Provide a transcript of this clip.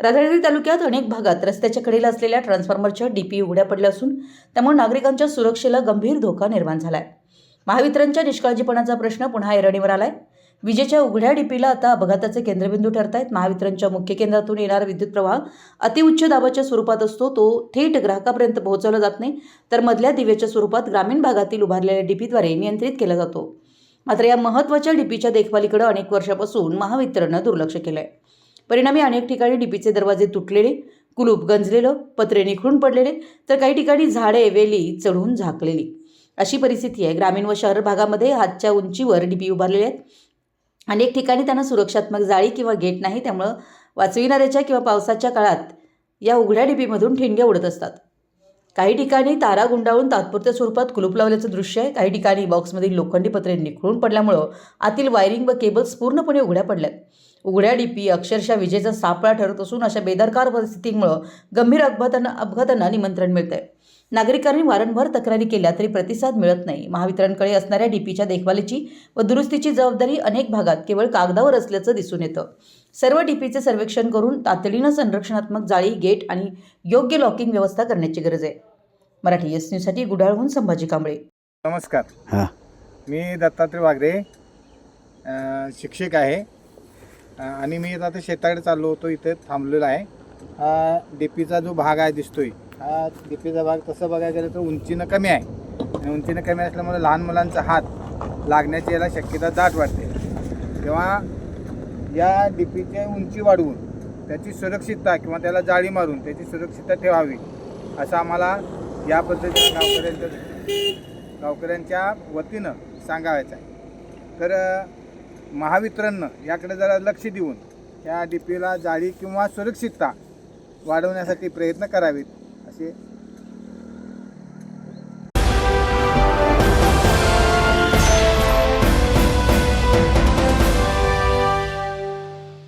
राधानगरी तालुक्यात अनेक भागात रस्त्याच्या कडेला असलेल्या ट्रान्सफॉर्मरच्या डीपी उघड्या पडल्या असून त्यामुळे नागरिकांच्या सुरक्षेला गंभीर धोका निर्माण झालाय. महावितरणच्या निष्काळजीपणाचा प्रश्न पुन्हा ऐरणीवर आलाय. विजेच्या उघड्या डीपीला आता अपघाताचे केंद्रबिंदू ठरत आहेत महावितरणच्या मुख्य केंद्रातून येणारा विद्युत प्रवाह अतिउच्च दाबाच्या स्वरूपात असतो. तो थेट ग्राहकापर्यंत पोहोचवला जात नाही तर मधल्या दिव्याच्या स्वरूपात ग्रामीण भागातील उभारलेल्या डीपीद्वारे नियंत्रित केला जातो. मात्र या महत्त्वाच्या डीपीच्या देखभालीकडे अनेक वर्षापासून महावितरणनं दुर्लक्ष केलं आहे परिणामी अनेक ठिकाणी डीपीचे दरवाजे तुटलेले कुलूप गंजलेलं पत्रे निखळून पडलेले तर काही ठिकाणी झाडे वेली चढून झाकलेली. अशी परिस्थिती आहे. ग्रामीण व शहर भागामध्ये हातच्या उंचीवर डीपी उभारलेले आहेत. अनेक ठिकाणी त्यांना सुरक्षात्मक जाळी किंवा गेट नाही त्यामुळं वाचविणाऱ्याच्या किंवा पावसाच्या काळात या उघड्या डीपीमधून ठिणग्या उडत असतात. काही ठिकाणी तारा गुंडाळून तात्पुरत्या स्वरूपात कुलूप लावल्याचं दृश्य आहे. काही ठिकाणी बॉक्समधील लोखंडी पत्रे निखळून पडल्यामुळं आतील वायरिंग व केबल्स पूर्णपणे उघड्या पडल्यात. उघड्या डीपी अक्षरशः विजेचा सापळा ठरत असून अशा बेदरकार परिस्थितीमुळं गंभीर अपघातांना अपघातांना निमंत्रण मिळत आहे नागरिकांनी वारंवार तक्रारी केल्या तरी प्रतिसाद मिळत नाही. महावितरणकडे असणाऱ्या डीपीच्या देखभालीची व दुरुस्तीची जबाबदारी अनेक भागात केवळ कागदावर असल्याचं दिसून येतं. सर्व डीपीचे सर्वेक्षण करून तातडीनं संरक्षणात्मक जाळी गेट आणि योग्य लॉकिंग व्यवस्था करण्याची गरज आहे. मराठी एस न्यूजसाठी गुडाळहून संभाजी कांबळे. नमस्कार. हां. मी दत्तात्रय वागरे शिक्षक आहे. आणि मी आता शेताकडे चाललो होतो इथे थांबलेला आहे. हा डी पीचा जो भाग आहे दिसतोय हा डी पीचा भाग तसं बघायला गेलं तर उंचीनं कमी आहे. आणि उंचीनं कमी असल्यामुळे लहान मुलांचा हात लागण्याची याला शक्यता दाट वाटते. तेव्हा या डीपीची उंची वाढवून त्याची सुरक्षितता किंवा त्याला जाळी मारून त्याची सुरक्षितता ठेवावी असं आम्हाला या पद्धतीने गावकऱ्यांच्या गावकऱ्यांच्या वतीनं सांगावायचं आहे. तर महावितरणनं याकडे जरा लक्ष देऊन या डी पीला जाळी किंवा सुरक्षितता वाढवण्यासाठी प्रयत्न करावेत असे